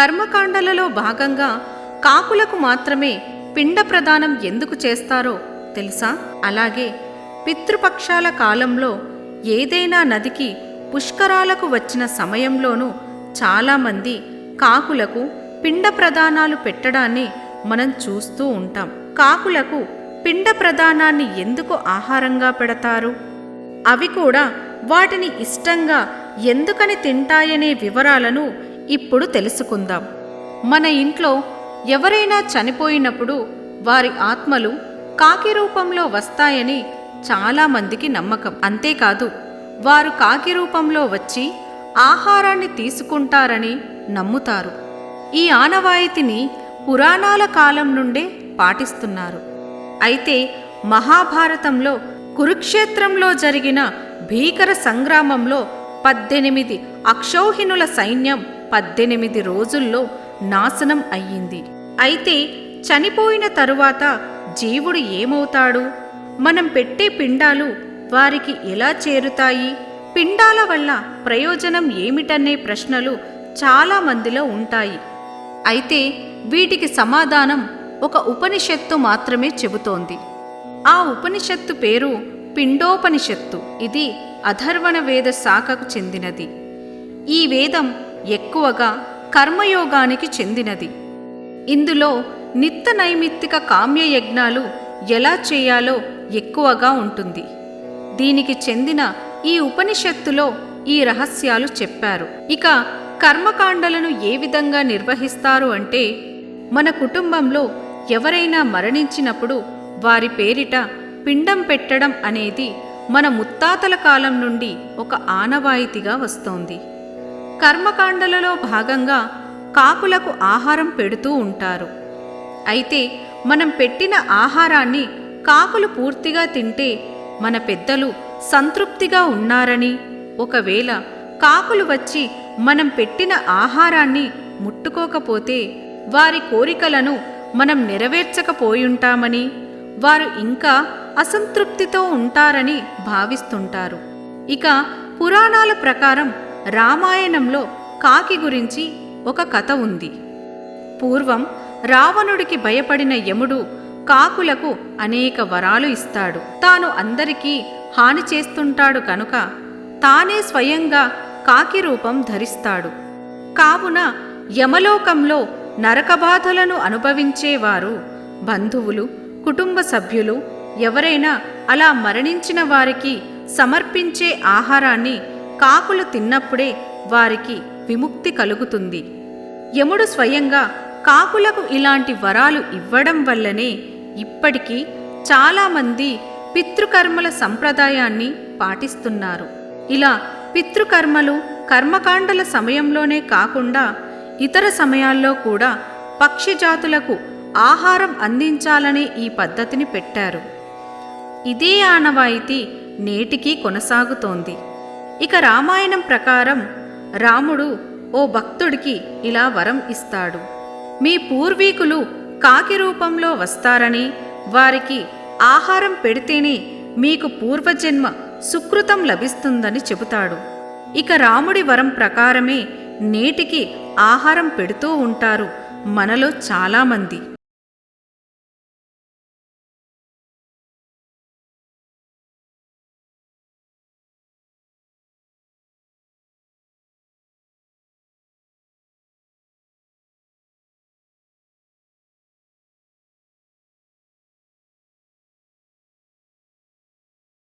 కర్మకాండలలో భాగంగా కాకులకు మాత్రమే పిండ ప్రదానం ఎందుకు చేస్తారో తెలుసా? అలాగే పితృపక్షాల కాలంలో ఏదైనా నదికి పుష్కరాలకు వచ్చిన సమయంలోనూ చాలామంది కాకులకు పిండ ప్రదానాలు పెట్టడాన్ని మనం చూస్తూ ఉంటాం. కాకులకు పిండ ప్రదానాన్ని ఎందుకు ఆహారంగా పెడతారు? అవి కూడా వాటిని ఇష్టంగా ఎందుకని తింటాయనే వివరాలను ఇప్పుడు తెలుసుకుందాం. మన ఇంట్లో ఎవరైనా చనిపోయినప్పుడు వారి ఆత్మలు కాకి రూపంలో వస్తాయని చాలామందికి నమ్మకం. అంతేకాదు వారు కాకి రూపంలో వచ్చి ఆహారాన్ని తీసుకుంటారని నమ్ముతారు. ఈ ఆనవాయితీని పురాణాల కాలం నుండే పాటిస్తున్నారు. అయితే మహాభారతంలో కురుక్షేత్రంలో జరిగిన భీకర సంగ్రామంలో పద్దెనిమిది అక్షౌహిణుల సైన్యం పద్దెనిమిది రోజుల్లో నాశనం అయ్యింది. అయితే చనిపోయిన తరువాత జీవుడు ఏమవుతాడు? మనం పెట్టే పిండాలు వారికి ఎలా చేరుతాయి? పిండాల వల్ల ప్రయోజనం ఏమిటనే ప్రశ్నలు చాలా మందిలో ఉంటాయి. అయితే వీటికి సమాధానం ఒక ఉపనిషత్తు మాత్రమే చెబుతోంది. ఆ ఉపనిషత్తు పేరు పిండోపనిషత్తు. ఇది అధర్వణ వేద శాఖకు చెందినది. ఈ వేదం ఎక్కువగా కర్మయోగానికి చెందినది. ఇందులో నిత్య నైమిత్తిక కామ్య యజ్ఞాలు ఎలా చేయాలో ఎక్కువగా ఉంటుంది. దీనికి చెందిన ఈ ఉపనిషత్తులో ఈ రహస్యాలు చెప్పారు. ఇక కర్మకాండలను ఏ విధంగా నిర్వహిస్తారు అంటే మన కుటుంబంలో ఎవరైనా మరణించినప్పుడు వారి పేరిట పిండం పెట్టడం అనేది మన ముత్తాతల కాలం నుండి ఒక ఆనవాయితీగా వస్తోంది. కర్మకాండలలో భాగంగా కాకులకు ఆహారం పెడుతూ ఉంటారు. అయితే మనం పెట్టిన ఆహారాన్ని కాకులు పూర్తిగా తింటే మన పెద్దలు సంతృప్తిగా ఉన్నారని ఒకవేళ కాకులు వచ్చి మనం పెట్టిన ఆహారాన్ని ముట్టుకోకపోతే వారి కోరికలను మనం నెరవేర్చకపోయుంటామని వారు ఇంకా అసంతృప్తితో ఉంటారని భావిస్తుంటారు. ఇక పురాణాల ప్రకారం రామాయణంలో కాకి గురించి ఒక కథ ఉంది. పూర్వం రావణుడికి భయపడిన యముడు కాకులకు అనేక వరాలు ఇస్తాడు. తాను అందరికీ హాని చేస్తుంటాడు కనుక తానే స్వయంగా కాకి రూపం ధరిస్తాడు. కావున యమలోకంలో నరకబాధలను అనుభవించేవారు బంధువులు కుటుంబ సభ్యులు ఎవరైనా అలా మరణించిన వారికి సమర్పించే ఆహారాన్ని కాకులు తిన్నప్పుడే వారికి విముక్తి కలుగుతుంది. యముడు స్వయంగా కాకులకు ఇలాంటి వరాలు ఇవ్వడం వల్లనే ఇప్పటికీ చాలామంది పితృకర్మల సంప్రదాయాన్ని పాటిస్తున్నారు. ఇలా పితృకర్మలు కర్మకాండల సమయంలోనే కాకుండా ఇతర సమయాల్లో కూడా పక్షి జాతులకు ఆహారం అందించాలనే ఈ పద్ధతిని పెట్టారు. ఇదే ఆనవాయితీ నేటికీ కొనసాగుతోంది. ఇక రామాయణం ప్రకారం రాముడు ఓ భక్తుడికి ఇలా వరం ఇస్తాడు. మీ పూర్వీకులు కాకి రూపంలో వస్తారని వారికి ఆహారం పెడితేనే మీకు పూర్వజన్మ సుకృతం లభిస్తుందని చెబుతాడు. ఇక రాముడి వరం ప్రకారమే నేటికి ఆహారం పెడుతూ ఉంటారు మనలో చాలామంది.